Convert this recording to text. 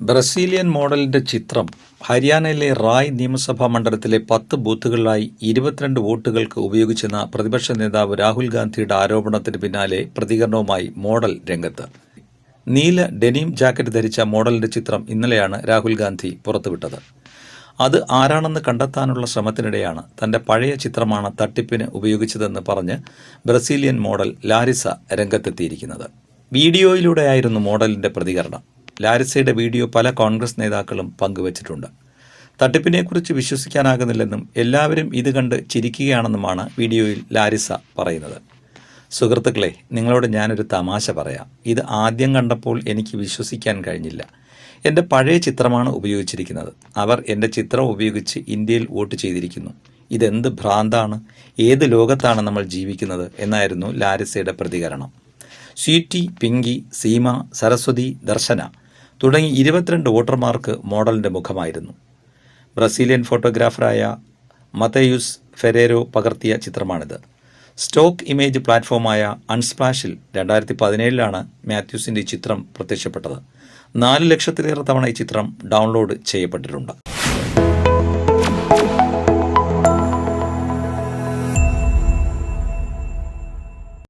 Brazilian മോഡലിന്റെ ചിത്രം ഹരിയാനയിലെ റായ് നിയമസഭാ മണ്ഡലത്തിലെ പത്ത് ബൂത്തുകളിലായി ഇരുപത്തിരണ്ട് വോട്ടുകൾക്ക് ഉപയോഗിച്ചെന്ന പ്രതിപക്ഷ നേതാവ് രാഹുൽ ഗാന്ധിയുടെ ആരോപണത്തിന് പിന്നാലെ പ്രതികരണവുമായി മോഡൽ രംഗത്ത്. നീല ഡെനിം ജാക്കറ്റ് ധരിച്ച മോഡലിന്റെ ചിത്രം ഇന്നലെയാണ് രാഹുൽ ഗാന്ധി പുറത്തുവിട്ടത്. അത് ആരാണെന്ന് കണ്ടെത്താനുള്ള ശ്രമത്തിനിടെയാണ് തന്റെ പഴയ ചിത്രമാണ് തട്ടിപ്പിന് ഉപയോഗിച്ചതെന്ന് പറഞ്ഞ് ബ്രസീലിയൻ മോഡൽ ലാരിസ രംഗത്തെത്തിയിരിക്കുന്നത്. വീഡിയോയിലൂടെയായിരുന്നു മോഡലിന്റെ പ്രതികരണം. ലാരിസയുടെ വീഡിയോ പല കോൺഗ്രസ് നേതാക്കളും പങ്കുവച്ചിട്ടുണ്ട്. തട്ടിപ്പിനെക്കുറിച്ച് വിശ്വസിക്കാനാകുന്നില്ലെന്നും എല്ലാവരും ഇത് കണ്ട് ചിരിക്കുകയാണെന്നുമാണ് വീഡിയോയിൽ ലാരിസ പറയുന്നത്. സുഹൃത്തുക്കളെ നിങ്ങളോട് ഞാനൊരു തമാശ പറയാം. ഇത് ആദ്യം കണ്ടപ്പോൾ എനിക്ക് വിശ്വസിക്കാൻ കഴിഞ്ഞില്ല. എന്റെ പഴയ ചിത്രമാണ് ഉപയോഗിച്ചിരിക്കുന്നത്. അവർ എന്റെ ചിത്രം ഉപയോഗിച്ച് ഇന്ത്യയിൽ വോട്ട് ചെയ്തിരിക്കുന്നു. ഇതെന്ത് ഭ്രാന്താണ്? ഏത് ലോകത്താണ് നമ്മൾ ജീവിക്കുന്നത്? എന്നായിരുന്നു ലാരിസയുടെ പ്രതികരണം. സ്വീറ്റി പിങ്കി സീമ സരസ്വതി ദർശന തുടങ്ങി ഇരുപത്തിരണ്ട് വോട്ടർമാർക്ക് മോഡലിന്റെ മുഖമായിരുന്നു. ബ്രസീലിയൻ ഫോട്ടോഗ്രാഫറായ മതയുസ് ഫെരേരോ പകർത്തിയ ചിത്രമാണിത്. സ്റ്റോക്ക് ഇമേജ് പ്ലാറ്റ്ഫോമായ അൺസ്പ്ലാഷിൽ രണ്ടായിരത്തി പതിനേഴിലാണ് മാത്യൂസിന്റെ ചിത്രം പ്രത്യക്ഷപ്പെട്ടത്. നാല് ലക്ഷത്തിലേറെ തവണ ഈ ചിത്രം ഡൗൺലോഡ് ചെയ്യപ്പെട്ടിട്ടുണ്ട്.